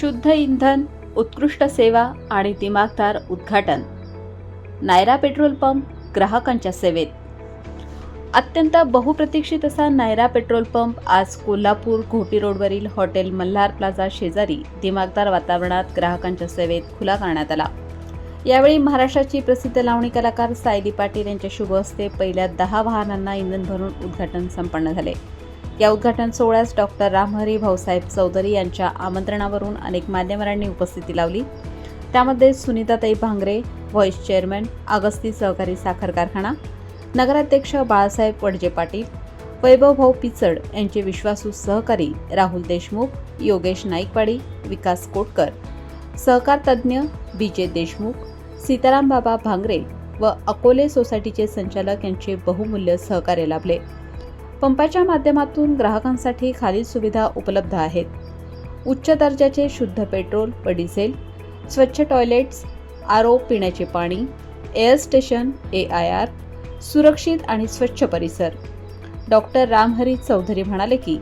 शुद्ध इंधन उत्कृष्ट सेवा आणि दिमागदार उद्घाटन. नायरा पेट्रोल पंप ग्राहकांच्या सेवेत. अत्यंत बहुप्रतीक्षित असा नायरा पेट्रोल पंप आज कोल्हापूर घोटी रोडवरील हॉटेल मल्हार प्लाझा शेजारी दिमागदार वातावरणात ग्राहकांच्या सेवेत खुला करण्यात आला. यावेळी महाराष्ट्राची प्रसिद्ध लावणी कलाकार सायली पाटील यांच्या शुभ हस्ते पहिल्या दहा वाहनांना इंधन भरून उद्घाटन संपन्न झाले. या उद्घाटन सोहळ्यास डॉक्टर रामहरी भाऊसाहेब चौधरी यांच्या आमंत्रणावरून अनेक मान्यवरांनी उपस्थिती लावली. त्यामध्ये सुनीताताई भांगरे व्हाईस चेअरमॅन अगस्ती सहकारी साखर कारखाना नगराध्यक्ष बाळासाहेब वडजे पाटील वैभव भाऊ पिचड यांचे विश्वासू सहकारी राहुल देशमुख योगेश नाईकवाडी विकास कोटकर सहकार तज्ज्ञ बीजे देशमुख सीताराम बाबा भांगरे व अकोले सोसायटीचे संचालक यांचे बहुमूल्य सहकार्य लाभले. पंपाच्या माध्यमातून ग्राहकांसाठी खालील सुविधा उपलब्ध आहेत. उच्च दर्जाचे शुद्ध पेट्रोल व डिझेल स्वच्छ टॉयलेट्स आरो पिण्याचे पाणी air station A I R सुरक्षित आणि स्वच्छ परिसर. डॉक्टर रामहरी चौधरी म्हणाले की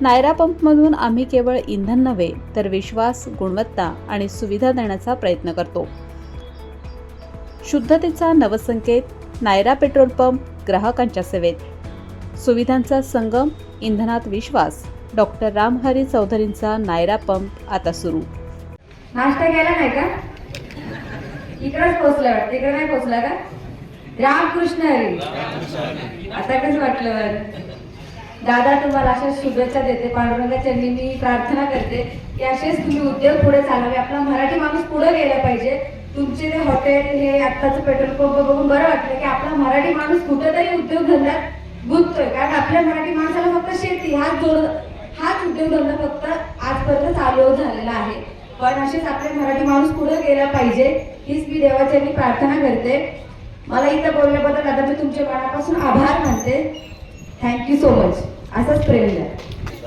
नायरा पंपमधून आम्ही केवळ इंधन नव्हे तर विश्वास गुणवत्ता आणि सुविधा देण्याचा प्रयत्न करतो. शुद्धतेचा नवसंकेत नायरा पेट्रोल पंप ग्राहकांच्या सेवेत. सुविधांचा संगम इंधनात विश्वास. डॉक्टर रामहरी चौधरींचा नायरा पंप आता सुरू. नाश्ता केला नाही का? इकडंच पोचला वाटतं. इकडे नाही पोचला का? रामकृष्ण हरी. आता कसं वाटलं दादा तुम्हाला अशा शुभेच्छा देते. पांडुरंगाच्या मी प्रार्थना करते की असेच तुम्ही उद्योग पुढे चालवे. आपला मराठी माणूस पुढे गेला पाहिजे. तुमचे ते हॉटेल हे आत्ताचं पेट्रोल पंप बघून बरं वाटलं की आपला मराठी माणूस कुठेतरी उद्योगधंद्यात गुंततोय कारण आपल्या मराठी माणसाला फक्त शेती हाच जोड हाच उद्योगधंदा फक्त आजपर्यंत चालू झालेला आहे. पण असेच आपले मराठी माणूस पुढे गेला पाहिजे हीच मी देवाची मी प्रार्थना करते. मला इथं बोलल्याबद्दल आता मी तुमच्या मनापासून आभार मानते. थँक्यू सो मच असंच प्रेम द्या.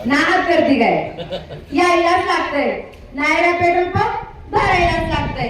नाहक गर्दी काय यायलाच लागतंय. नायरा पेट्रोल पंप भरायलाच लागतंय.